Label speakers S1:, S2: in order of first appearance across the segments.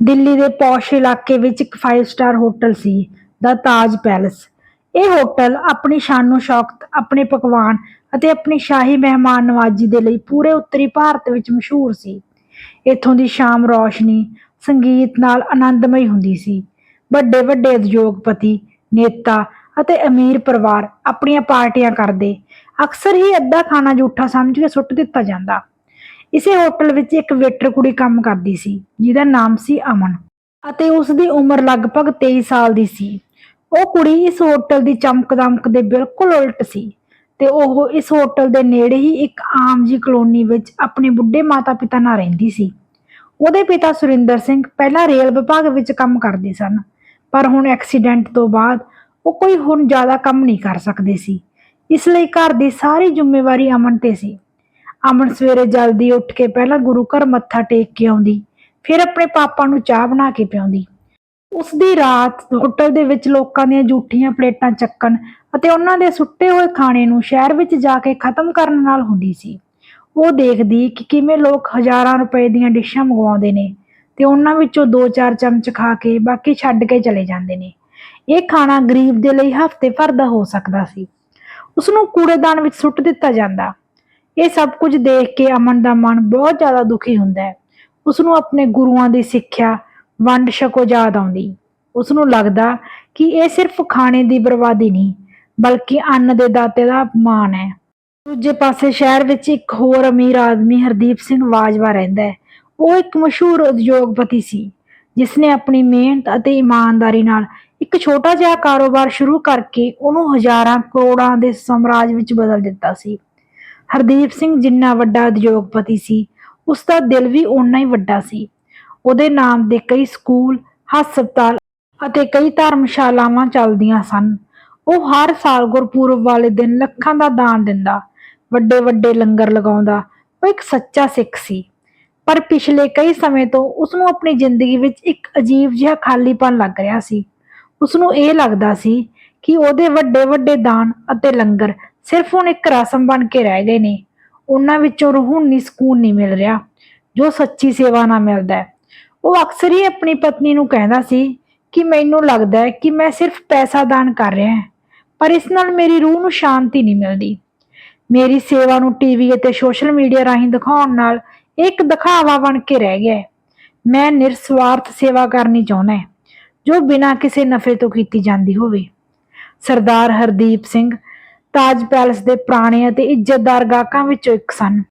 S1: ਦਿੱਲੀ ਦੇ ਪੌਸ਼ ਇਲਾਕੇ ਵਿੱਚ ਇੱਕ 5 ਸਟਾਰ ਹੋਟਲ ਸੀ, ਦਾ ਤਾਜ ਪੈਲਸ। ਇਹ ਹੋਟਲ ਆਪਣੀ ਸ਼ਾਨੋ ਸ਼ੌਕਤ ਆਪਣੇ ਪਕਵਾਨ ਅਤੇ ਆਪਣੀ ਸ਼ਾਹੀ ਮਹਿਮਾਨ ਨਵਾਜ਼ੀ ਦੇ ਲਈ ਪੂਰੇ ਉੱਤਰੀ ਭਾਰਤ ਵਿੱਚ ਮਸ਼ਹੂਰ ਸੀ। ਇੱਥੋਂ ਦੀ ਸ਼ਾਮ ਰੌਸ਼ਨੀ, ਸੰਗੀਤ ਨਾਲ ਆਨੰਦਮਈ ਹੁੰਦੀ ਸੀ। ਵੱਡੇ ਵੱਡੇ ਉਦਯੋਗਪਤੀ, ਨੇਤਾ ਅਤੇ ਅਮੀਰ ਪਰਿਵਾਰ ਆਪਣੀਆਂ ਪਾਰਟੀਆਂ ਕਰਦੇ, ਅਕਸਰ ਹੀ ਅੱਧਾ ਖਾਣਾ ਝੂਠਾ ਸਮਝ ਕੇ ਸੁੱਟ ਦਿੱਤਾ ਜਾਂਦਾ। ਇਸੇ ਹੋਟਲ ਵਿੱਚ ਇੱਕ ਵੇਟਰ ਕੁੜੀ ਕੰਮ ਕਰਦੀ ਸੀ, ਜਿਹਦਾ ਨਾਮ ਸੀ ਅਮਨ ਅਤੇ ਉਸ ਦੀ ਉਮਰ ਲਗਭਗ 23 ਸਾਲ ਦੀ ਸੀ। ਉਹ ਕੁੜੀ ਇਸ ਹੋਟਲ ਦੀ ਚਮਕ ਦਮਕ ਦੇ ਬਿਲਕੁਲ ਉਲਟ ਸੀ ਤੇ ਉਹ ਇਸ ਹੋਟਲ ਦੇ ਨੇੜੇ ਹੀ ਇੱਕ ਆਮ ਜੀ ਕਲੋਨੀ ਵਿੱਚ ਆਪਣੇ ਬੁੱਢੇ ਮਾਤਾ-ਪਿਤਾ ਨਾਲ ਰਹਿੰਦੀ ਸੀ। ਉਹਦੇ ਪਿਤਾ ਸੁਰਿੰਦਰ ਸਿੰਘ ਪਹਿਲਾਂ ਰੇਲ ਵਿਭਾਗ ਵਿੱਚ ਕੰਮ ਕਰਦੇ ਸਨ, ਪਰ ਹੁਣ ਐਕਸੀਡੈਂਟ ਤੋਂ ਬਾਅਦ ਉਹ ਕੋਈ ਹੁਣ ਜ਼ਿਆਦਾ ਕੰਮ ਨਹੀਂ ਕਰ ਸਕਦੇ ਸੀ। ਇਸ ਲਈ ਘਰ ਦੀ ਸਾਰੀ ਜ਼ਿੰਮੇਵਾਰੀ ਅਮਨ ਤੇ ਸੀ। ਅਮਨ ਸਵੇਰੇ ਜਲਦੀ ਉੱਠ ਕੇ ਪਹਿਲਾਂ ਗੁਰੂ ਘਰ ਮੱਥਾ ਟੇਕ ਕੇ ਆਉਂਦੀ, ਫਿਰ ਆਪਣੇ ਪਾਪਾ ਨੂੰ ਚਾਹ ਬਣਾ ਕੇ ਪਿਆਉਂਦੀ। ਉਸ ਦੀ ਰਾਤ ਹੋਟਲ ਦੇ ਵਿੱਚ ਲੋਕਾਂ ਦੀਆਂ ਝੂਠੀਆਂ ਪਲੇਟਾਂ ਚੱਕਣ ਅਤੇ ਉਹਨਾਂ ਦੇ ਸੁੱਟੇ ਹੋਏ ਖਾਣੇ ਨੂੰ ਸ਼ਹਿਰ ਵਿੱਚ ਜਾ ਕੇ ਖਤਮ ਕਰਨ ਨਾਲ ਹੁੰਦੀ ਸੀ। ਉਹ ਦੇਖਦੀ ਕਿ ਕਿਵੇਂ ਲੋਕ ਹਜ਼ਾਰਾਂ ਰੁਪਏ ਦੀਆਂ ਡਿਸ਼ਾਂ ਮੰਗਵਾਉਂਦੇ ਨੇ ਤੇ ਉਹਨਾਂ ਵਿੱਚੋਂ 2-4 ਚਮਚ ਖਾ ਕੇ ਬਾਕੀ ਛੱਡ ਕੇ ਚਲੇ ਜਾਂਦੇ ਨੇ। ਇਹ ਖਾਣਾ ਗਰੀਬ ਦੇ ਲਈ ਹਫ਼ਤੇ ਭਰ ਦਾ ਹੋ ਸਕਦਾ ਸੀ। ਉਸ ਨੂੰ ਕੂੜੇਦਾਨ ਵਿੱਚ ਸੁੱਟ ਦਿੱਤਾ ਜਾਂਦਾ। ਇਹ ਸਭ ਕੁਝ ਦੇਖ ਕੇ ਅਮਨ ਦਾ ਮਨ ਬਹੁਤ ਜ਼ਿਆਦਾ ਦੁਖੀ ਹੁੰਦਾ ਹੈ। ਉਸ ਨੂੰ ਆਪਣੇ ਗੁਰੂਆਂ ਦੀ ਸਿੱਖਿਆ ਵੰਡ ਛਕੋ ਯਾਦ ਆਉਂਦੀ। ਉਸ ਨੂੰ ਲੱਗਦਾ ਕਿ ਇਹ ਸਿਰਫ ਖਾਣੇ ਦੀ ਬਰਬਾਦੀ ਨਹੀਂ, ਬਲਕਿ ਅੰਨ ਦੇ ਦਾਤੇ ਦਾ ਅਪਮਾਨ ਹੈ। ਦੂਜੇ ਪਾਸੇ ਸ਼ਹਿਰ ਵਿੱਚ ਇੱਕ ਹੋਰ ਅਮੀਰ ਆਦਮੀ ਹਰਦੀਪ ਸਿੰਘ ਬਾਜਵਾ ਰਹਿੰਦਾ ਹੈ। ਉਹ ਇੱਕ ਮਸ਼ਹੂਰ ਉਦਯੋਗਪਤੀ ਸੀ ਜਿਸ ਨੇ ਆਪਣੀ ਮਿਹਨਤ ਅਤੇ ਇਮਾਨਦਾਰੀ ਨਾਲ ਇੱਕ ਛੋਟਾ ਜਿਹਾ ਕਾਰੋਬਾਰ ਸ਼ੁਰੂ ਕਰਕੇ ਉਹਨੂੰ ਹਜ਼ਾਰਾਂ ਕਰੋੜਾਂ ਦੇ ਸਾਮਰਾਜ ਵਿੱਚ ਬਦਲ ਦਿੱਤਾ ਸੀ। ਹਰਦੀਪ ਸਿੰਘ ਜਿੰਨਾ ਵੱਡਾ ਉਦਯੋਗਪਤੀ ਸੀ ਉਸ ਦਾ ਦਿਲ ਵੀ ਓਨਾ ਹੀ ਵੱਡਾ ਸੀ। ਉਹਦੇ ਨਾਮ ਦੇ ਕਈ ਸਕੂਲ, ਹਸਪਤਾਲ ਅਤੇ ਕਈ ਧਰਮਸ਼ਾਲਾਵਾਂ ਚੱਲਦੀਆਂ ਸਨ। ਉਹ ਹਰ ਸਾਲ ਗੁਰਪੁਰਬ ਵਾਲੇ ਦਿਨ ਲੱਖਾਂ ਦਾ ਦਾਨ ਦਿੰਦਾ, ਵੱਡੇ ਵੱਡੇ ਲੰਗਰ ਲਗਾਉਂਦਾ, ਉਹ ਇੱਕ ਸੱਚਾ ਸਿੱਖ ਸੀ। ਪਰ ਪਿਛਲੇ ਕਈ ਸਮੇਂ ਤੋਂ ਉਸ ਨੂੰ ਆਪਣੀ ਜ਼ਿੰਦਗੀ ਵਿੱਚ ਇੱਕ ਅਜੀਬ ਜਿਹਾ ਖਾਲੀਪਨ ਲੱਗ ਰਿਹਾ ਸੀ। ਉਸ ਨੂੰ ਇਹ ਲੱਗਦਾ ਸੀ ਕਿ ਉਹਦੇ ਵੱਡੇ ਵੱਡੇ ਦਾਨ ਅਤੇ ਲੰਗਰ ਸਿਰਫ ਹੁਣ ਇੱਕ ਰਸਮ ਬਣ ਕੇ ਰਹਿ ਗਏ ਨੇ। ਉਹਨਾਂ ਵਿੱਚੋਂ ਰੂਹਾਨੀ ਸਕੂਨ ਨਹੀਂ ਮਿਲ ਰਿਹਾ, ਜੋ ਸੱਚੀ ਸੇਵਾ ਨਾਲ ਮਿਲਦਾ ਹੈ। ਉਹ ਅਕਸਰ ਹੀ ਆਪਣੀ ਪਤਨੀ ਨੂੰ ਕਹਿੰਦਾ ਸੀ ਕਿ ਮੈਨੂੰ ਲੱਗਦਾ ਹੈ ਕਿ ਮੈਂ ਸਿਰਫ ਪੈਸਾ ਦਾਨ ਕਰ ਰਿਹਾ ਹਾਂ, ਪਰ ਇਸ ਨਾਲ ਮੇਰੀ ਰੂਹ ਨੂੰ ਸ਼ਾਂਤੀ ਨਹੀਂ ਮਿਲਦੀ। ਮੇਰੀ ਸੇਵਾ ਨੂੰ ਟੀਵੀ ਅਤੇ ਸੋਸ਼ਲ ਮੀਡੀਆ ਰਾਹੀਂ ਦਿਖਾਉਣ ਨਾਲ ਇੱਕ ਦਿਖਾਵਾ ਬਣ ਕੇ ਰਹਿ ਗਿਆ ਹੈ। ਮੈਂ ਨਿਰਸਵਾਰਥ ਸੇਵਾ ਕਰਨੀ ਚਾਹੁੰਦਾ ਹਾਂ, ਜੋ ਬਿਨਾਂ ਕਿਸੇ ਨਫੇ ਤੋਂ ਕੀਤੀ ਜਾਂਦੀ ਹੋਵੇ। ਸਰਦਾਰ ਹਰਦੀਪ ਸਿੰਘ ਤਾਜ ਪੈਲਸ ਦੇ ਪੁਰਾਣੇ ਅਤੇ ਇੱਜ਼ਤਦਾਰ ਗਾਹਕਾਂ ਵਿੱਚੋਂ ਇੱਕ ਸਨ।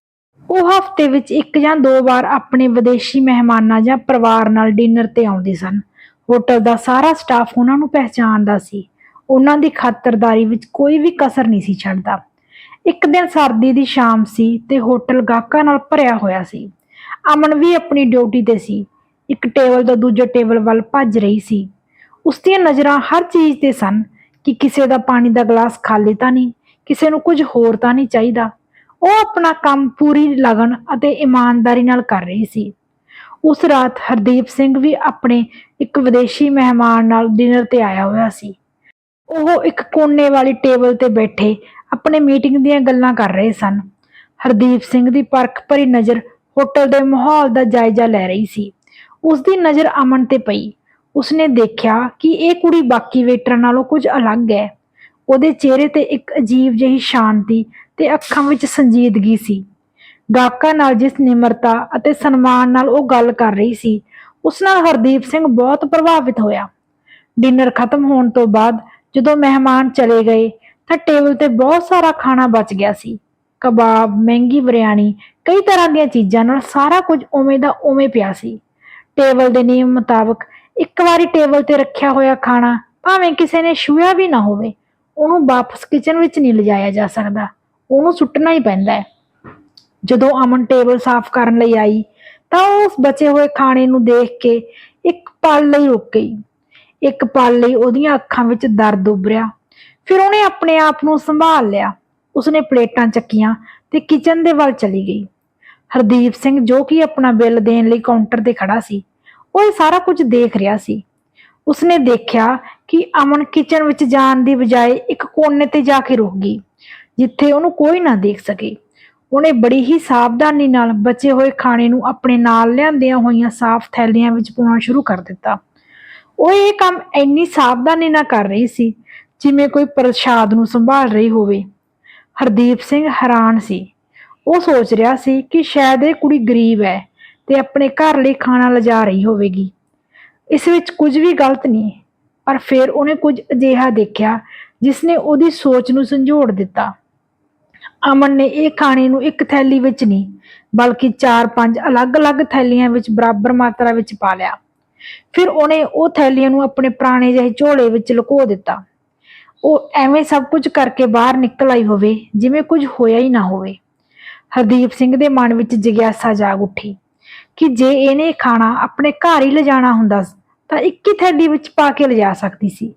S1: ਉਹ ਹਫ਼ਤੇ ਵਿੱਚ ਇੱਕ ਜਾਂ ਦੋ ਵਾਰ ਆਪਣੇ ਵਿਦੇਸ਼ੀ ਮਹਿਮਾਨਾਂ ਜਾਂ ਪਰਿਵਾਰ ਨਾਲ ਡਿਨਰ ਤੇ ਆਉਂਦੇ ਸਨ। ਹੋਟਲ ਦਾ ਸਾਰਾ ਸਟਾਫ ਉਹਨਾਂ ਨੂੰ ਪਹਿਚਾਣਦਾ ਸੀ। ਉਹਨਾਂ ਦੀ ਖਾਤਰਦਾਰੀ ਵਿੱਚ ਕੋਈ ਵੀ ਕਸਰ ਨਹੀਂ ਸੀ ਛੱਡਦਾ। ਇੱਕ ਦਿਨ ਸਰਦੀ ਦੀ ਸ਼ਾਮ ਸੀ ਤੇ ਹੋਟਲ ਗਾਹਕਾਂ ਨਾਲ ਭਰਿਆ ਹੋਇਆ ਸੀ। ਅਮਨ ਵੀ ਆਪਣੀ ਡਿਊਟੀ ਤੇ ਸੀ। ਇੱਕ ਟੇਬਲ ਤੋਂ ਦੂਜੇ ਟੇਬਲ ਵੱਲ ਭੱਜ ਰਹੀ ਸੀ। ਉਸ ਦੀਆਂ ਨਜ਼ਰਾਂ ਹਰ ਚੀਜ਼ ਤੇ ਸਨ। ਕਿ ਕਿਸੇ ਦਾ ਪਾਣੀ ਦਾ ਗਲਾਸ ਖਾਲੀ ਤਾਂ ਨਹੀਂ, ਕਿਸੇ ਨੂੰ ਕੁਝ ਹੋਰ ਤਾਂ ਨਹੀਂ ਚਾਹੀਦਾ। ਉਹ ਆਪਣਾ ਕੰਮ ਪੂਰੀ ਲਗਨ ਅਤੇ ਇਮਾਨਦਾਰੀ ਨਾਲ ਕਰ ਰਹੀ ਸੀ। ਉਸ ਰਾਤ ਹਰਦੀਪ ਸਿੰਘ ਵੀ ਆਪਣੇ ਇੱਕ ਵਿਦੇਸ਼ੀ ਮਹਿਮਾਨ ਨਾਲ ਡਿਨਰ ਤੇ ਆਇਆ ਹੋਇਆ ਸੀ। ਉਹ ਇੱਕ ਕੋਨੇ ਵਾਲੀ ਟੇਬਲ ਤੇ ਬੈਠੇ ਆਪਣੇ ਮੀਟਿੰਗ ਦੀਆਂ ਗੱਲਾਂ ਕਰ ਰਹੇ ਸਨ। ਹਰਦੀਪ ਸਿੰਘ ਦੀ ਪਰਖ ਭਰੀ ਨਜ਼ਰ ਹੋਟਲ ਦੇ ਮਾਹੌਲ ਦਾ ਜਾਇਜ਼ਾ ਲੈ ਰਹੀ ਸੀ। ਉਸ ਦੀ ਨਜ਼ਰ ਅਮਨ ਤੇ ਪਈ। ਉਸਨੇ ਦੇਖਿਆ ਕਿ ਇਹ ਕੁੜੀ ਬਾਕੀ ਵੇਟਰਾਂ ਨਾਲੋਂ ਕੁਝ ਅਲੱਗ ਹੈ। ਉਹਦੇ ਚਿਹਰੇ ਤੇ ਇੱਕ ਅਜੀਬ ਜਿਹੀ ਸ਼ਾਂਤੀ ਤੇ ਅੱਖਾਂ ਵਿੱਚ ਸੰਜੀਦਗੀ ਸੀ। ਗਾਹਕਾਂ ਨਾਲ ਜਿਸ ਨਿਮਰਤਾ ਅਤੇ ਸਨਮਾਨ ਨਾਲ ਉਹ ਗੱਲ ਕਰ ਰਹੀ ਸੀ, ਉਸ ਨਾਲ ਹਰਦੀਪ ਸਿੰਘ ਬਹੁਤ ਪ੍ਰਭਾਵਿਤ ਹੋਇਆ। ਡਿਨਰ ਖਤਮ ਹੋਣ ਤੋਂ ਬਾਅਦ ਜਦੋਂ ਮਹਿਮਾਨ ਚਲੇ ਗਏ ਤਾਂ ਟੇਬਲ ਤੇ ਬਹੁਤ ਸਾਰਾ ਖਾਣਾ ਬਚ ਗਿਆ ਸੀ। ਕਬਾਬ, ਮਹਿੰਗੀ ਬਿਰਿਆਨੀ, ਕਈ ਤਰ੍ਹਾਂ ਦੀਆਂ ਚੀਜ਼ਾਂ ਨਾਲ ਸਾਰਾ ਕੁਝ ਉਵੇਂ ਦਾ ਉਵੇਂ ਪਿਆ ਸੀ। ਟੇਬਲ ਦੇ ਨਿਯਮ ਮੁਤਾਬਕ ਇੱਕ ਵਾਰੀ ਟੇਬਲ ਤੇ ਰੱਖਿਆ ਹੋਇਆ ਖਾਣਾ, ਭਾਵੇਂ ਕਿਸੇ ਨੇ ਛੂਇਆ ਵੀ ਨਾ ਹੋਵੇ, ਉਹਨੂੰ ਵਾਪਸ ਕਿਚਨ ਵਿੱਚ ਨਹੀਂ ਲਿਜਾਇਆ ਜਾ ਸਕਦਾ। ਉਹਨੂੰ ਸੁੱਟਣਾ ਹੀ ਪੈਂਦਾ ਹੈ। ਜਦੋਂ ਅਮਨ ਟੇਬਲ ਸਾਫ਼ ਕਰਨ ਲਈ ਆਈ, ਤਾਂ ਉਸ ਬਚੇ ਹੋਏ ਖਾਣੇ ਨੂੰ ਦੇਖ ਕੇ ਇੱਕ ਪਲ ਲਈ ਰੁਕ ਗਈ। ਇੱਕ ਪਲ ਲਈ ਉਹਦੀਆਂ ਅੱਖਾਂ ਵਿੱਚ ਦਰਦ ਉੱਭਰਿਆ। ਫਿਰ ਉਹਨੇ ਆਪਣੇ ਆਪ ਨੂੰ ਸੰਭਾਲ ਲਿਆ। ਉਸਨੇ ਪਲੇਟਾਂ ਚੱਕੀਆਂ ਤੇ ਕਿਚਨ ਦੇ ਵੱਲ ਚਲੀ ਗਈ। ਹਰਦੀਪ ਸਿੰਘ ਜੋ ਕਿ ਆਪਣਾ ਬਿੱਲ ਦੇਣ ਲਈ ਕਾਊਂਟਰ ਤੇ ਖੜਾ ਸੀ ਉਹ ਇਹ ਸਾਰਾ ਕੁਝ ਦੇਖ ਰਿਹਾ ਸੀ। ਉਸਨੇ ਦੇਖਿਆ ਕਿ ਅਮਨ ਕਿਚਨ ਵਿੱਚ ਜਾਣ ਦੀ ਬਜਾਏ ਇੱਕ ਕੋਨੇ ਤੇ ਜਾ ਕੇ ਰੁਕ ਗਈ, ਜਿੱਥੇ ਉਹਨੂੰ ਕੋਈ ਨਾ ਦੇਖ ਸਕੇ। ਉਹਨੇ ਬੜੀ ਹੀ ਸਾਵਧਾਨੀ ਨਾਲ ਬਚੇ ਹੋਏ ਖਾਣੇ ਨੂੰ ਆਪਣੇ ਨਾਲ ਲਿਆਂਦੀਆਂ ਹੋਈਆਂ ਸਾਫ਼ ਥੈਲੀਆਂ ਵਿੱਚ ਪਾਉਣਾ ਸ਼ੁਰੂ ਕਰ ਦਿੱਤਾ। ਉਹ ਇਹ ਕੰਮ ਇੰਨੀ ਸਾਵਧਾਨੀ ਨਾਲ ਕਰ ਰਹੀ ਸੀ, ਜਿਵੇਂ ਕੋਈ ਪ੍ਰਸ਼ਾਦ ਨੂੰ ਸੰਭਾਲ ਰਹੀ ਹੋਵੇ। ਹਰਦੀਪ ਸਿੰਘ ਹੈਰਾਨ ਸੀ। ਉਹ ਸੋਚ ਰਿਹਾ ਸੀ ਕਿ ਸ਼ਾਇਦ ਇਹ ਕੁੜੀ ਗਰੀਬ ਹੈ। ਤੇ ਆਪਣੇ ਘਰ ਲਈ ਖਾਣਾ ਲਿਜਾ ਰਹੀ ਹੋਵੇਗੀ। ਇਸ ਵਿੱਚ ਕੁਝ ਵੀ ਗਲਤ ਨਹੀਂ, ਪਰ ਫਿਰ ਉਹਨੇ ਕੁਝ ਅਜਿਹਾ ਦੇਖਿਆ ਜਿਸ ਨੇ ਉਹਦੀ ਸੋਚ ਨੂੰ ਸੰਜੋੜ ਦਿੱਤਾ। ਅਮਨ ਨੇ ਇਹ ਖਾਣੇ ਨੂੰ ਇੱਕ ਥੈਲੀ ਵਿੱਚ ਨਹੀਂ, ਬਲਕਿ 4-5 ਅਲੱਗ-ਅਲੱਗ ਥੈਲੀਆਂ ਵਿੱਚ ਬਰਾਬਰ ਮਾਤਰਾ ਵਿੱਚ ਪਾ ਲਿਆ। ਫਿਰ ਉਹਨੇ ਉਹ ਥੈਲੀਆਂ ਨੂੰ ਆਪਣੇ ਪੁਰਾਣੇ ਜਿਹੇ ਝੋਲੇ ਵਿੱਚ ਲੁਕੋ ਦਿੱਤਾ। ਉਹ ਐਵੇਂ ਸਭ ਕੁਝ ਕਰਕੇ ਬਾਹਰ ਨਿਕਲ ਆਈ ਹੋਵੇ, ਜਿਵੇਂ ਕੁਝ ਹੋਇਆ ਹੀ ਨਾ ਹੋਵੇ। ਹਰਦੀਪ ਸਿੰਘ ਦੇ ਮਨ ਵਿੱਚ ਜਿਗਿਆਸਾ ਜਾਗ ਉੱਠੀ। ਕਿ ਜੇ ਇਹਨੇ ਖਾਣਾ ਆਪਣੇ ਘਰ ਹੀ ਲਿਜਾਣਾ ਹੁੰਦਾ ਤਾਂ ਇੱਕ ਹੀ ਥੈਲੀ ਵਿੱਚ ਪਾ ਕੇ ਲਿਜਾ ਸਕਦੀ ਸੀ?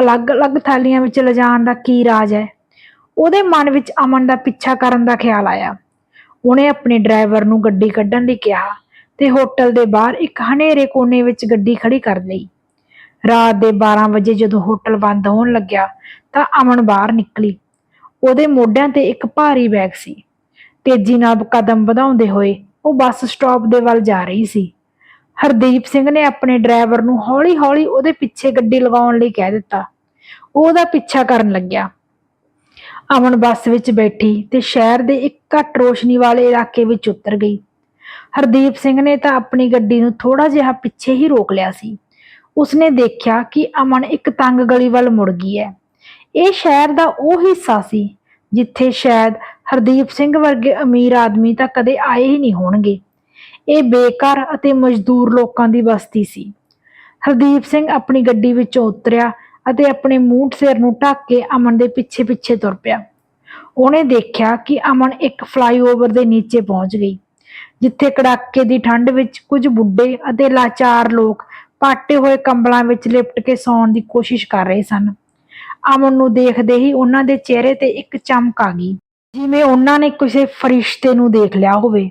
S1: ਅਲੱਗ-ਅਲੱਗ ਥੈਲੀਆਂ ਵਿੱਚ ਲਿਜਾਣ ਦਾ ਕੀ ਰਾਜ ਹੈ? ਉਹਦੇ ਮਨ ਵਿੱਚ ਅਮਨ ਦਾ ਪਿੱਛਾ ਕਰਨ ਦਾ ਖਿਆਲ ਆਇਆ। ਉਹਨੇ ਆਪਣੇ ਡਰਾਈਵਰ ਨੂੰ ਗੱਡੀ ਕੱਢਣ ਲਈ ਕਿਹਾ ਤੇ ਹੋਟਲ ਦੇ ਬਾਹਰ ਇੱਕ ਹਨੇਰੇ ਕੋਨੇ ਵਿੱਚ ਗੱਡੀ ਖੜੀ ਕਰ ਲਈ। ਰਾਤ ਦੇ 12 ਵਜੇ ਜਦੋਂ ਹੋਟਲ ਬੰਦ ਹੋਣ ਲੱਗਿਆ, ਤਾਂ ਅਮਨ ਬਾਹਰ ਨਿਕਲੀ। ਉਹਦੇ ਮੋਢਿਆਂ ਤੇ ਇੱਕ ਭਾਰੀ ਬੈਗ ਸੀ। ਤੇਜ਼ੀ ਨਾਲ ਕਦਮ ਵਧਾਉਂਦੇ ਹੋਏ ਉਹ ਬੱਸ ਸਟਾਪ ਦੇ ਵੱਲ ਜਾ ਰਹੀ ਸੀ। ਹਰਦੀਪ ਸਿੰਘ ਨੇ ਆਪਣੇ ਡਰਾਈਵਰ ਨੂੰ ਹੌਲੀ-ਹੌਲੀ ਉਹਦੇ ਪਿੱਛੇ ਗੱਡੀ ਲਗਾਉਣ ਲਈ ਕਹਿ ਦਿੱਤਾ। ਉਹ ਉਹਦਾ ਪਿੱਛਾ ਕਰਨ ਲੱਗਿਆ। ਅਮਨ ਬੱਸ ਵਿੱਚ ਬੈਠੀ ਤੇ ਸ਼ਹਿਰ ਦੇ ਇੱਕ ਘੱਟ ਰੋਸ਼ਨੀ ਵਾਲੇ ਇਲਾਕੇ ਵਿੱਚ ਉਤਰ ਗਈ। ਹਰਦੀਪ ਸਿੰਘ ਨੇ ਤਾਂ ਆਪਣੀ ਗੱਡੀ ਨੂੰ ਥੋੜਾ ਜਿਹਾ ਪਿੱਛੇ ਹੀ ਰੋਕ ਲਿਆ ਸੀ। ਉਸਨੇ ਦੇਖਿਆ ਕਿ ਅਮਨ ਇੱਕ ਤੰਗ ਗਲੀ ਵੱਲ ਮੁੜ ਗਈ ਹੈ। ਇਹ ਸ਼ਹਿਰ ਦਾ ਉਹ ਹਿੱਸਾ ਸੀ ਜਿੱਥੇ ਸ਼ਾਇਦ ਹਰਦੀਪ ਸਿੰਘ ਵਰਗੇ ਅਮੀਰ ਆਦਮੀ ਤਾਂ ਕਦੇ ਆਏ ਹੀ ਨਹੀਂ ਹੋਣਗੇ। ਇਹ ਬੇਕਾਰ ਅਤੇ ਮਜ਼ਦੂਰ ਲੋਕਾਂ ਦੀ ਬਸਤੀ ਸੀ। ਹਰਦੀਪ ਸਿੰਘ ਆਪਣੀ ਗੱਡੀ ਵਿੱਚੋਂ ਉਤਰਿਆ ਅਤੇ ਆਪਣੇ ਮੂੰਹ ਸਿਰ ਨੂੰ ਢੱਕ ਕੇ ਅਮਨ ਦੇ ਪਿੱਛੇ ਪਿੱਛੇ ਤੁਰ ਪਿਆ। ਉਹਨੇ ਦੇਖਿਆ ਕਿ ਅਮਨ ਇੱਕ ਫਲਾਈਓਵਰ ਦੇ ਨੀਚੇ ਪਹੁੰਚ ਗਈ, ਜਿੱਥੇ ਕੜਾਕੇ ਦੀ ਠੰਡ ਵਿੱਚ ਕੁਝ ਬੁੱਢੇ ਅਤੇ ਲਾਚਾਰ ਲੋਕ ਪਾਟੇ ਹੋਏ ਕੰਬਲਾਂ ਵਿੱਚ ਲਿਪਟ ਕੇ ਸੌਣ ਦੀ ਕੋਸ਼ਿਸ਼ ਕਰ ਰਹੇ ਸਨ। ਅਮਨ ਨੂੰ ਦੇਖਦੇ ਹੀ ਉਹਨਾਂ ਦੇ ਚਿਹਰੇ ਤੇ ਇੱਕ ਚਮਕ ਆ ਗਈ। ਜਿਵੇਂ ਉਹਨਾਂ ਨੇ ਕਿਸੇ ਫਰਿਸ਼ਤੇ ਨੂੰ ਦੇਖ ਲਿਆ ਹੋਵੇ।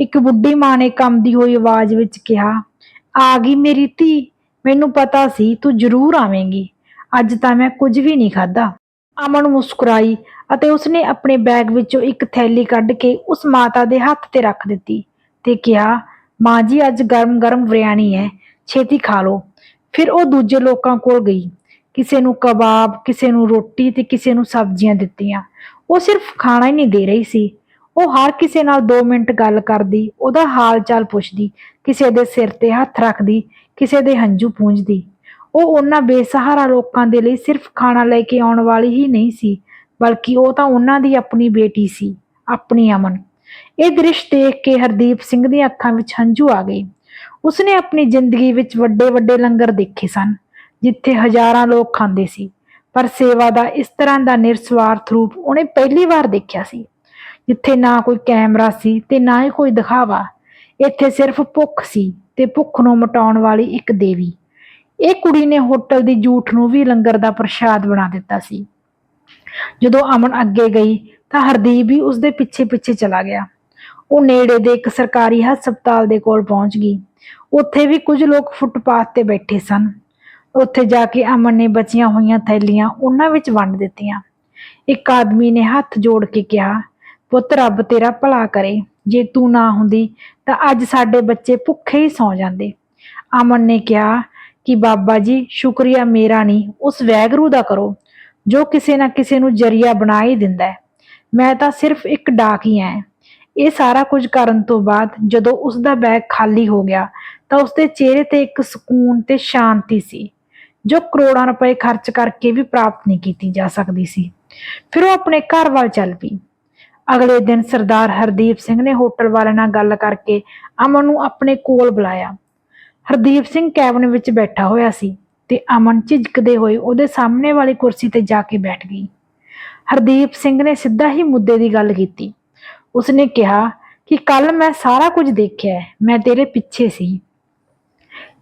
S1: ਇੱਕ ਬੁੱਢੀ ਮਾਂ ਨੇ ਕੰਬਦੀ ਹੋਈ ਆਵਾਜ਼ ਵਿੱਚ ਕਿਹਾ, ਆ ਗਈ ਮੇਰੀ ਧੀ, ਮੈਨੂੰ ਪਤਾ ਸੀ ਤੂੰ ਜ਼ਰੂਰ ਆਵੇਂਗੀ। ਅੱਜ ਤਾਂ ਮੈਂ ਕੁਝ ਵੀ ਨਹੀਂ ਖਾਧਾ। ਅਮਨ ਮੁਸਕਰਾਈ ਅਤੇ ਉਸਨੇ ਆਪਣੇ ਬੈਗ ਵਿੱਚੋਂ ਇੱਕ ਥੈਲੀ ਕੱਢ ਕੇ ਉਸ ਮਾਤਾ ਦੇ ਹੱਥ ਤੇ ਰੱਖ ਦਿੱਤੀ ਤੇ ਕਿਹਾ, ਮਾਂ ਜੀ, ਅੱਜ ਗਰਮ-ਗਰਮ ਬਿਰਿਆਨੀ ਹੈ, ਛੇਤੀ ਖਾ ਲਓ। ਫਿਰ ਉਹ ਦੂਜੇ ਲੋਕਾਂ ਕੋਲ ਗਈ। ਕਿਸੇ ਨੂੰ ਕਬਾਬ, ਕਿਸੇ ਨੂੰ ਰੋਟੀ ਤੇ ਕਿਸੇ ਨੂੰ ਸਬਜ਼ੀਆਂ ਦਿੱਤੀਆਂ। ਉਹ ਸਿਰਫ ਖਾਣਾ ਹੀ ਨਹੀਂ ਦੇ ਰਹੀ ਸੀ। ਉਹ ਹਰ ਕਿਸੇ ਨਾਲ 2 ਮਿੰਟ ਗੱਲ ਕਰਦੀ, ਉਹਦਾ ਹਾਲ ਚਾਲ ਪੁੱਛਦੀ, ਕਿਸੇ ਦੇ ਸਿਰ ਤੇ ਹੱਥ ਰੱਖਦੀ, ਕਿਸੇ ਦੇ ਹੰਝੂ ਪੂੰਝਦੀ। ਉਹ ਉਹਨਾਂ ਬੇਸਹਾਰਾ ਲੋਕਾਂ ਦੇ ਲਈ ਸਿਰਫ ਖਾਣਾ ਲੈ ਕੇ ਆਉਣ ਵਾਲੀ ਹੀ ਨਹੀਂ ਸੀ, ਬਲਕਿ ਉਹ ਤਾਂ ਉਹਨਾਂ ਦੀ ਆਪਣੀ ਬੇਟੀ ਸੀ, ਆਪਣੀ ਅਮਨ। ਇਹ ਦ੍ਰਿਸ਼ ਦੇਖ ਕੇ ਹਰਦੀਪ ਸਿੰਘ ਦੀਆਂ ਅੱਖਾਂ ਵਿੱਚ ਹੰਝੂ ਆ ਗਏ। ਉਸਨੇ ਆਪਣੀ ਜ਼ਿੰਦਗੀ ਵਿੱਚ ਵੱਡੇ ਵੱਡੇ ਲੰਗਰ ਦੇਖੇ ਸਨ। ਜਿੱਥੇ ਹਜ਼ਾਰਾਂ ਲੋਕ ਖਾਂਦੇ ਸੀ। ਪਰ ਸੇਵਾ ਦਾ ਇਸ ਤਰ੍ਹਾਂ ਦਾ ਨਿਰਸਵਾਰਥ ਰੂਪ ਉਹਨੇ ਪਹਿਲੀ ਵਾਰ ਦੇਖਿਆ ਸੀ। ਜਿੱਥੇ ਨਾ ਕੋਈ ਕੈਮਰਾ ਸੀ ਤੇ ਨਾ ਹੀ ਕੋਈ ਦਿਖਾਵਾ। ਇੱਥੇ ਸਿਰਫ ਭੁੱਖ ਸੀ ਤੇ ਭੁੱਖ ਨੂੰ ਮਿਟਾਉਣ ਵਾਲੀ ਇੱਕ ਦੇਵੀ। ਇਹ ਕੁੜੀ ਨੇ ਹੋਟਲ ਦੀ ਜੂਠ ਨੂੰ ਵੀ ਲੰਗਰ ਦਾ ਪ੍ਰਸ਼ਾਦ ਬਣਾ ਦਿੱਤਾ ਸੀ। ਜਦੋਂ ਅਮਨ ਅੱਗੇ ਗਈ ਤਾਂ ਹਰਦੀਪ ਵੀ ਉਸਦੇ ਪਿੱਛੇ ਪਿੱਛੇ ਚਲਾ ਗਿਆ। ਉਹ ਨੇੜੇ ਦੇ ਇੱਕ ਸਰਕਾਰੀ ਹਸਪਤਾਲ ਦੇ ਕੋਲ ਪਹੁੰਚ ਗਈ। ਉੱਥੇ ਵੀ ਕੁਝ ਲੋਕ ਫੁੱਟਪਾਥ ਤੇ ਬੈਠੇ ਸਨ। ਉੱਥੇ ਜਾ ਕੇ ਅਮਨ ਨੇ ਬਚੀਆਂ ਹੋਈਆਂ ਥੈਲੀਆਂ ਉਹਨਾਂ ਵਿੱਚ ਵੰਡ ਦਿੱਤੀਆਂ। ਇੱਕ ਆਦਮੀ ਨੇ ਹੱਥ ਜੋੜ ਕੇ ਕਿਹਾ, ਪੁੱਤ, ਰੱਬ ਤੇਰਾ ਭਲਾ ਕਰੇ। ਜੇ ਤੂੰ ਨਾ ਹੁੰਦੀ, ਤਾਂ ਅੱਜ ਸਾਡੇ ਬੱਚੇ ਭੁੱਖੇ ਹੀ ਸੌ ਜਾਂਦੇ। ਅਮਨ ਨੇ ਕਿਹਾ, ਕਿ ਬਾਬਾ ਜੀ, ਸ਼ੁਕਰੀਆ ਮੇਰਾ ਨਹੀਂ, ਉਸ ਵੈਗਰੂ ਦਾ ਕਰੋ, ਜੋ ਕਿਸੇ ਨਾ ਕਿਸੇ ਨੂੰ ਜਰੀਆ ਬਣਾ ਹੀ ਦਿੰਦਾ ਹੈ। ਮੈਂ ਤਾਂ ਸਿਰਫ ਇੱਕ ਡਾਕ ਹੀ ਹਾਂ ਇਹ ਸਾਰਾ ਕੁਝ ਕਰਨ ਤੋਂ ਬਾਅਦ ਜਦੋਂ ਉਸ ਦਾ ਬੈਗ ਖਾਲੀ ਹੋ ਗਿਆ, ਤਾਂ ਉਸਦੇ ਚਿਹਰੇ ਤੇ ਇੱਕ ਸਕੂਨ ਤੇ ਸ਼ਾਂਤੀ ਸੀ। ਜੋ ਕਰੋੜਾਂ ਰੁਪਏ ਖਰਚ ਕਰਕੇ ਵੀ ਪ੍ਰਾਪਤ ਨਹੀਂ ਕੀਤੀ ਜਾ ਸਕਦੀ ਸੀ। ਫਿਰ ਉਹ ਆਪਣੇ ਘਰ ਵੱਲ ਚੱਲ ਪਈ। ਅਗਲੇ ਦਿਨ ਸਰਦਾਰ ਹਰਦੀਪ ਸਿੰਘ ਨੇ ਹੋਟਲ ਵਾਲਿਆਂ ਨਾਲ ਗੱਲ ਕਰਕੇ ਅਮਨ ਨੂੰ ਆਪਣੇ ਕੋਲ ਬੁਲਾਇਆ। ਹਰਦੀਪ ਸਿੰਘ ਕੈਬਨ ਵਿੱਚ ਬੈਠਾ ਹੋਇਆ ਸੀ ਤੇ ਅਮਨ ਝਿਜਕਦੇ ਹੋਏ ਉਹਦੇ ਸਾਹਮਣੇ ਵਾਲੀ ਕੁਰਸੀ ਤੇ ਜਾ ਕੇ ਬੈਠ ਗਈ। ਹਰਦੀਪ ਸਿੰਘ ਨੇ ਸਿੱਧਾ ਹੀ ਮੁੱਦੇ ਦੀ ਗੱਲ ਕੀਤੀ। ਉਸਨੇ ਕਿਹਾ ਕਿ ਕੱਲ ਮੈਂ ਸਾਰਾ ਕੁਝ ਦੇਖਿਆ ਮੈਂ ਤੇਰੇ ਪਿੱਛੇ ਸੀ।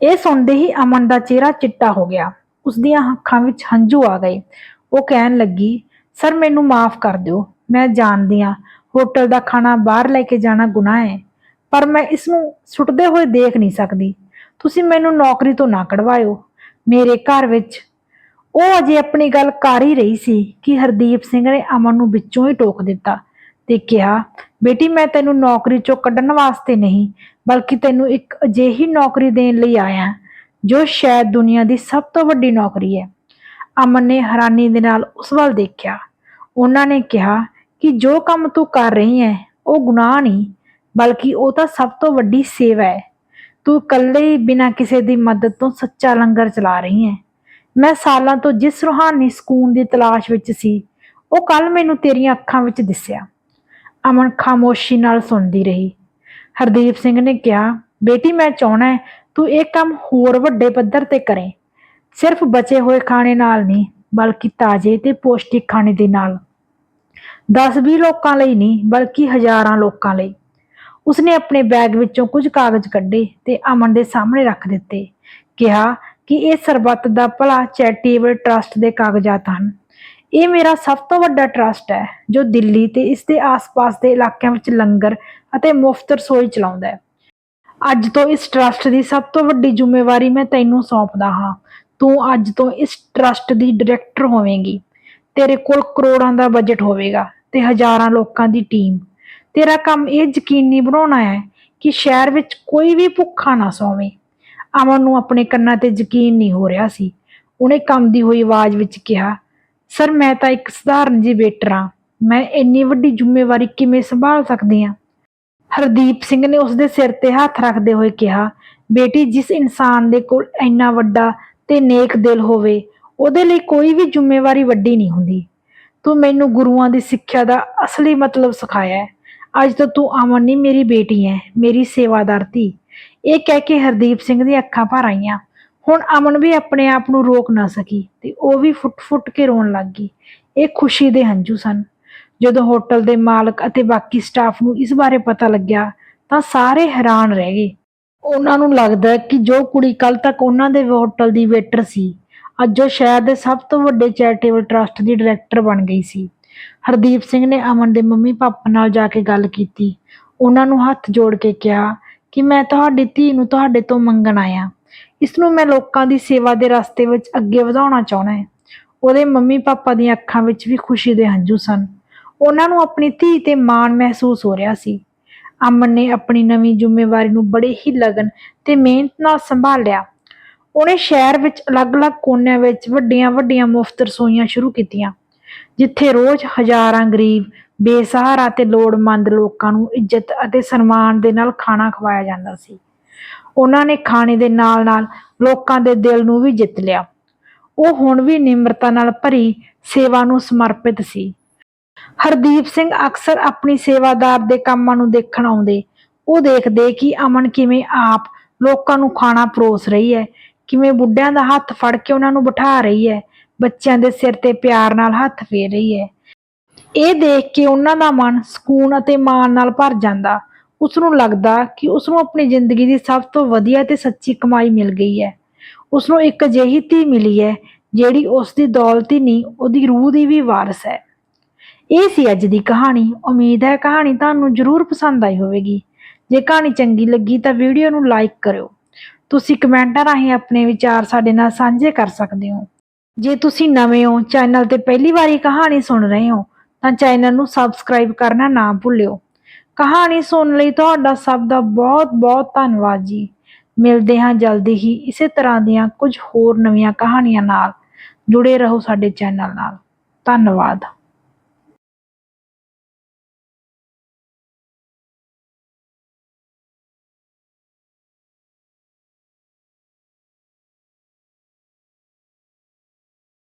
S1: ਇਹ ਸੁਣਦੇ ਹੀ ਅਮਨ ਦਾ ਚਿਹਰਾ ਚਿੱਟਾ ਹੋ ਗਿਆ। ਉਸ ਦੀਆਂ ਅੱਖਾਂ ਵਿੱਚ ਹੰਝੂ ਆ ਗਏ। ਉਹ ਕਹਿਣ ਲੱਗੀ, ਸਰ, ਮੈਨੂੰ ਮਾਫ ਕਰ ਦਿਓ। ਮੈਂ ਜਾਣਦੀ ਹਾਂ, ਹੋਟਲ ਦਾ ਖਾਣਾ ਬਾਹਰ ਲੈ ਕੇ ਜਾਣਾ ਗੁਨਾਹ ਹੈ, ਪਰ ਮੈਂ ਇਸ ਨੂੰ ਸੁੱਟਦੇ ਹੋਏ ਦੇਖ ਨਹੀਂ ਸਕਦੀ। ਤੁਸੀਂ ਮੈਨੂੰ ਨੌਕਰੀ ਤੋਂ ਨਾ ਕਢਵਾਇਓ। ਮੇਰੇ ਘਰ ਵਿੱਚ ਉਹ ਅਜੇ ਆਪਣੀ ਗੱਲ ਕਰ ਹੀ ਰਹੀ ਸੀ ਕਿ ਹਰਦੀਪ ਸਿੰਘ ਨੇ ਅਮਨ ਨੂੰ ਵਿੱਚੋਂ ਹੀ ਟੋਕ ਦਿੱਤਾ ਤੇ ਕਿਹਾ, ਬੇਟੀ, ਮੈਂ ਤੈਨੂੰ ਨੌਕਰੀ ਚੋਂ ਕੱਢਣ ਵਾਸਤੇ ਨਹੀਂ ਬਲਕਿ ਤੈਨੂੰ ਇੱਕ ਅਜਿਹੀ ਨੌਕਰੀ ਦੇਣ ਲਈ ਆਇਆ, ਜੋ ਸ਼ਾਇਦ ਦੁਨੀਆ ਦੀ ਸਭ ਤੋਂ ਵੱਡੀ ਨੌਕਰੀ ਹੈ। ਅਮਨ ਨੇ ਹੈਰਾਨੀ ਦੇ ਨਾਲ ਉਸ ਵੱਲ ਦੇਖਿਆ। ਉਹਨਾਂ ਨੇ ਕਿਹਾ ਕਿ ਜੋ ਕੰਮ ਤੂੰ ਕਰ ਰਹੀ ਹੈ, ਉਹ ਗੁਨਾਹ ਨਹੀਂ, ਬਲਕਿ ਉਹ ਤਾਂ ਸਭ ਤੋਂ ਵੱਡੀ ਸੇਵਾ ਹੈ। ਤੂੰ ਇਕੱਲੇ ਹੀ ਬਿਨਾਂ ਕਿਸੇ ਦੀ ਮਦਦ ਤੋਂ ਸੱਚਾ ਲੰਗਰ ਚਲਾ ਰਹੀ ਹੈ। ਮੈਂ ਸਾਲਾਂ ਤੋਂ ਜਿਸ ਰੂਹਾਨੀ ਸਕੂਨ ਦੀ ਤਲਾਸ਼ ਵਿੱਚ ਸੀ, ਉਹ ਕੱਲ ਮੈਨੂੰ ਤੇਰੀਆਂ ਅੱਖਾਂ ਵਿੱਚ ਦਿਸਿਆ। ਅਮਨ ਖਾਮੋਸ਼ੀ ਨਾਲ ਸੁਣਦੀ ਰਹੀ। ਹਰਦੀਪ ਸਿੰਘ ਨੇ ਕਿਹਾ, ਬੇਟੀ, ਮੈਂ ਚਾਹਣਾ ਹੈ, ਤੂੰ ਇਹ ਕੰਮ ਹੋਰ ਵੱਡੇ ਪੱਧਰ ਤੇ ਕਰੇ। ਸਿਰਫ ਬਚੇ ਹੋਏ ਖਾਣੇ ਨਾਲ ਨਹੀਂ, ਬਲਕਿ ਤਾਜ਼ੇ ਤੇ ਪੌਸ਼ਟਿਕ ਖਾਣੇ ਦੇ ਨਾਲ। 10-20 ਲੋਕਾਂ ਲਈ ਨਹੀਂ, ਬਲਕਿ ਹਜ਼ਾਰਾਂ ਲੋਕਾਂ ਲਈ। ਉਸਨੇ ਆਪਣੇ ਬੈਗ ਵਿੱਚੋਂ ਕੁਝ ਕਾਗਜ਼ ਕੱਢੇ ਤੇ ਅਮਨ ਦੇ ਸਾਹਮਣੇ ਰੱਖ ਦਿੱਤੇ। ਕਿਹਾ ਕਿ ਇਹ ਸਰਬੱਤ ਦਾ ਭਲਾ ਚੈਰੀਟੇਬਲ ਟਰਸਟ ਦੇ ਕਾਗਜ਼ਾਤ ਹਨ। ਇਹ ਮੇਰਾ ਸਭ ਤੋਂ ਵੱਡਾ ਟਰਸਟ ਹੈ, ਜੋ ਦਿੱਲੀ ਤੇ ਇਸ ਦੇ ਆਸ-ਪਾਸ ਦੇ ਇਲਾਕਿਆਂ ਵਿੱਚ ਲੰਗਰ ਅਤੇ ਮੁਫਤ ਰਸੋਈ ਚਲਾਉਂਦਾ ਹੈ। ਅੱਜ ਤੋਂ ਇਸ ਟਰਸਟ ਦੀ ਸਭ ਤੋਂ ਵੱਡੀ ਜ਼ਿੰਮੇਵਾਰੀ ਮੈਂ ਤੈਨੂੰ ਸੌਂਪਦਾ ਹਾਂ। ਤੂੰ ਅੱਜ ਤੋਂ ਇਸ ਟਰਸਟ ਦੀ ਡਾਇਰੈਕਟਰ ਹੋਵੇਂਗੀ। ਤੇਰੇ ਕੋਲ ਕਰੋੜਾਂ ਦਾ ਬਜਟ ਹੋਵੇਗਾ ਤੇ ਹਜ਼ਾਰਾਂ ਲੋਕਾਂ ਦੀ ਟੀਮ ਤੇਰਾ ਕੰਮ ਇਹ ਯਕੀਨੀ ਬਣਾਉਣਾ ਹੈ ਕਿ ਸ਼ਹਿਰ ਵਿੱਚ ਕੋਈ ਵੀ ਭੁੱਖਾ ਨਾ ਸੌਵੇ। ਅਮਨ ਨੂੰ ਆਪਣੇ ਕੰਨਾਂ ਤੇ ਯਕੀਨ ਨਹੀਂ ਹੋ ਰਿਹਾ ਸੀ। ਉਹਨੇ ਕੰਬਦੀ ਹੋਈ ਆਵਾਜ਼ ਵਿੱਚ ਕਿਹਾ ਸਰ, ਮੈਂ ਤਾਂ ਇੱਕ ਸਧਾਰਨ ਜੀ ਵੇਟਰ ਹਾਂ। ਮੈਂ ਇੰਨੀ ਵੱਡੀ ਜ਼ਿੰਮੇਵਾਰੀ ਕਿਵੇਂ ਸੰਭਾਲ ਸਕਦੀ ਹਾਂ? ਹਰਦੀਪ ਸਿੰਘ ਨੇ ਉਸਦੇ ਸਿਰ ਤੇ ਹੱਥ ਰੱਖਦੇ ਹੋਏ ਕਿਹਾ, ਬੇਟੀ, ਜਿਸ ਇਨਸਾਨ ਦੇ ਕੋਲ ਇੰਨਾ ਵੱਡਾ ਤੇ ਨੇਕ ਦਿਲ ਹੋਵੇ, ਉਹਦੇ ਲਈ ਕੋਈ ਵੀ ਜ਼ਿੰਮੇਵਾਰੀ ਵੱਡੀ ਨਹੀਂ ਹੁੰਦੀ। ਤੂੰ ਮੈਨੂੰ ਗੁਰੂਆਂ ਦੀ ਸਿੱਖਿਆ ਦਾ ਅਸਲੀ ਮਤਲਬ ਸਿਖਾਇਆ ਅੱਜ ਤੋਂ ਤੂੰ ਅਮਨ ਨਹੀਂ ਮੇਰੀ ਬੇਟੀ ਹੈ, ਮੇਰੀ ਸੇਵਾਦਾਰ ਧੀ। ਇਹ ਕਹਿ ਕੇ ਹਰਦੀਪ ਸਿੰਘ ਦੀਆਂ ਅੱਖਾਂ ਭਰ ਆਈਆਂ। ਹੁਣ ਅਮਨ ਵੀ ਆਪਣੇ ਆਪ ਨੂੰ ਰੋਕ ਨਾ ਸਕੀ ਤੇ ਉਹ ਵੀ ਫੁੱਟ-ਫੁੱਟ ਕੇ ਰੋਣ ਲੱਗ ਗਈ। ਇਹ ਖੁਸ਼ੀ ਦੇ ਹੰਝੂ ਸਨ। ਜਦੋਂ ਹੋਟਲ ਦੇ ਮਾਲਕ ਅਤੇ ਬਾਕੀ ਸਟਾਫ ਨੂੰ ਇਸ ਬਾਰੇ ਪਤਾ ਲੱਗਿਆ ਤਾਂ ਸਾਰੇ ਹੈਰਾਨ ਰਹਿ ਗਏ। ਉਹਨਾਂ ਨੂੰ ਲੱਗਦਾ ਕਿ ਜੋ ਕੁੜੀ ਕੱਲ ਤੱਕ ਉਹਨਾਂ ਦੇ ਹੋਟਲ ਦੀ ਵੇਟਰ ਸੀ, ਅੱਜ ਉਹ ਸ਼ਹਿਰ ਦੇ ਸਭ ਤੋਂ ਵੱਡੇ ਚੈਰੀਟੇਬਲ ਟਰਸਟ ਦੀ ਡਾਇਰੈਕਟਰ ਬਣ ਗਈ ਸੀ। ਹਰਦੀਪ ਸਿੰਘ ਨੇ ਅਮਨ ਦੇ ਮੰਮੀ ਪਾਪਾ ਨਾਲ ਜਾ ਕੇ ਗੱਲ ਕੀਤੀ। ਉਹਨਾਂ ਨੂੰ ਹੱਥ ਜੋੜ ਕੇ ਕਿਹਾ ਕਿ ਮੈਂ ਤੁਹਾਡੀ ਧੀ ਨੂੰ ਤੁਹਾਡੇ ਤੋਂ ਮੰਗਣ ਆਇਆ। ਇਸ ਨੂੰ ਮੈਂ ਲੋਕਾਂ ਦੀ ਸੇਵਾ ਦੇ ਰਸਤੇ ਵਿੱਚ ਅੱਗੇ ਵਧਾਉਣਾ ਚਾਹੁੰਦਾ ਹਾਂ। ਉਹਦੇ ਮੰਮੀ ਪਾਪਾ ਦੀਆਂ ਅੱਖਾਂ ਵਿੱਚ ਵੀ ਖੁਸ਼ੀ ਦੇ ਹੰਝੂ ਸਨ। ਉਹਨਾਂ ਨੂੰ ਆਪਣੀ ਧੀ ਤੇ ਮਾਣ ਮਹਿਸੂਸ ਹੋ ਰਿਹਾ ਸੀ। ਅਮਨ ਨੇ ਆਪਣੀ ਨਵੀਂ ਜ਼ਿੰਮੇਵਾਰੀ ਨੂੰ ਬੜੇ ਹੀ ਲਗਨ ਤੇ ਮਿਹਨਤ ਨਾਲ ਸੰਭਾਲਿਆ। ਉਹਨੇ ਸ਼ਹਿਰ ਵਿੱਚ ਅਲੱਗ-ਅਲੱਗ ਕੋਨਿਆਂ ਵਿੱਚ ਵੱਡੀਆਂ-ਵੱਡੀਆਂ ਮੁਫਤ ਰਸੋਈਆਂ ਸ਼ੁਰੂ ਕੀਤੀਆਂ, ਜਿੱਥੇ ਰੋਜ਼ ਹਜ਼ਾਰਾਂ ਗਰੀਬ, ਬੇਸਹਾਰਾ ਤੇ ਲੋੜਵੰਦ ਲੋਕਾਂ ਨੂੰ ਇੱਜ਼ਤ ਅਤੇ ਸਨਮਾਨ ਦੇ ਨਾਲ ਖਾਣਾ ਖਵਾਇਆ ਜਾਂਦਾ ਸੀ। ਉਹਨਾਂ ਨੇ ਖਾਣੇ ਦੇ ਨਾਲ-ਨਾਲ ਲੋਕਾਂ ਦੇ ਦਿਲ ਨੂੰ ਵੀ ਜਿੱਤ ਲਿਆ। ਉਹ ਹੁਣ ਵੀ ਨਿਮਰਤਾ ਨਾਲ ਭਰੀ ਸੇਵਾ ਨੂੰ ਸਮਰਪਿਤ ਸੀ। ਹਰਦੀਪ ਸਿੰਘ ਅਕਸਰ ਆਪਣੀ ਸੇਵਾਦਾਰ ਦੇ ਕੰਮਾਂ ਨੂੰ ਦੇਖਣ ਆਉਂਦੇ। ਉਹ ਦੇਖਦੇ ਕਿ ਅਮਨ ਕਿਵੇਂ ਆਪ ਲੋਕਾਂ ਨੂੰ ਖਾਣਾ ਪਰੋਸ ਰਹੀ ਹੈ, ਕਿਵੇਂ ਬੁੱਢਿਆਂ ਦਾ ਹੱਥ ਫੜ ਕੇ ਉਹਨਾਂ ਨੂੰ ਬਿਠਾ ਰਹੀ ਹੈ, ਬੱਚਿਆਂ ਦੇ ਸਿਰ ਤੇ ਪਿਆਰ ਨਾਲ ਹੱਥ ਫੇਰ ਰਹੀ ਹੈ। ਇਹ ਦੇਖ ਕੇ ਉਹਨਾਂ ਦਾ ਮਨ ਸਕੂਨ ਅਤੇ ਮਾਣ ਨਾਲ ਭਰ ਜਾਂਦਾ। ਉਸ ਨੂੰ ਲੱਗਦਾ ਕਿ ਉਸ ਨੂੰ ਆਪਣੀ ਜ਼ਿੰਦਗੀ ਦੀ ਸਭ ਤੋਂ ਵਧੀਆ ਤੇ ਸੱਚੀ ਕਮਾਈ ਮਿਲ ਗਈ ਹੈ। ਉਸ ਨੂੰ ਇੱਕ ਅਜਿਹੀ ਧੀ ਮਿਲੀ ਹੈ, ਜਿਹੜੀ ਉਸ ਦੀ ਦੌਲਤ ਹੀ ਨਹੀਂ, ਉਹਦੀ ਰੂਹ ਦੀ ਵੀ ਵਾਰਸ ਹੈ। ਇਹ ਸੀ ਅੱਜ ਦੀ ਕਹਾਣੀ। ਉਮੀਦ ਹੈ ਕਹਾਣੀ ਤੁਹਾਨੂੰ ਜ਼ਰੂਰ ਪਸੰਦ ਆਈ ਹੋਵੇਗੀ। ਜੇ ਕਹਾਣੀ ਚੰਗੀ ਲੱਗੀ ਤਾਂ ਵੀਡੀਓ ਨੂੰ ਲਾਈਕ ਕਰਿਓ। ਤੁਸੀਂ ਕਮੈਂਟਾਂ ਰਾਹੀਂ ਆਪਣੇ ਵਿਚਾਰ ਸਾਡੇ ਨਾਲ ਸਾਂਝੇ ਕਰ ਸਕਦੇ ਹੋ। ਜੇ ਤੁਸੀਂ ਨਵੇਂ ਹੋ, ਚੈਨਲ ਤੇ ਪਹਿਲੀ ਵਾਰੀ ਕਹਾਣੀ ਸੁਣ ਰਹੇ ਹੋ, ਤਾਂ ਚੈਨਲ ਨੂੰ ਸਬਸਕ੍ਰਾਈਬ ਕਰਨਾ ਨਾ ਭੁੱਲਿਓ। ਕਹਾਣੀ ਸੁਣਨ ਲਈ ਤੁਹਾਡਾ ਸਭ ਦਾ ਬਹੁਤ ਬਹੁਤ ਧੰਨਵਾਦ ਜੀ। ਮਿਲਦੇ ਹਾਂ ਜਲਦੀ ਹੀ ਇਸੇ ਤਰ੍ਹਾਂ ਦੀਆਂ ਕੁਝ ਹੋਰ ਨਵੀਆਂ ਕਹਾਣੀਆਂ ਨਾਲ। ਜੁੜੇ ਰਹੋ ਸਾਡੇ ਚੈਨਲ ਨਾਲ। ਧੰਨਵਾਦ।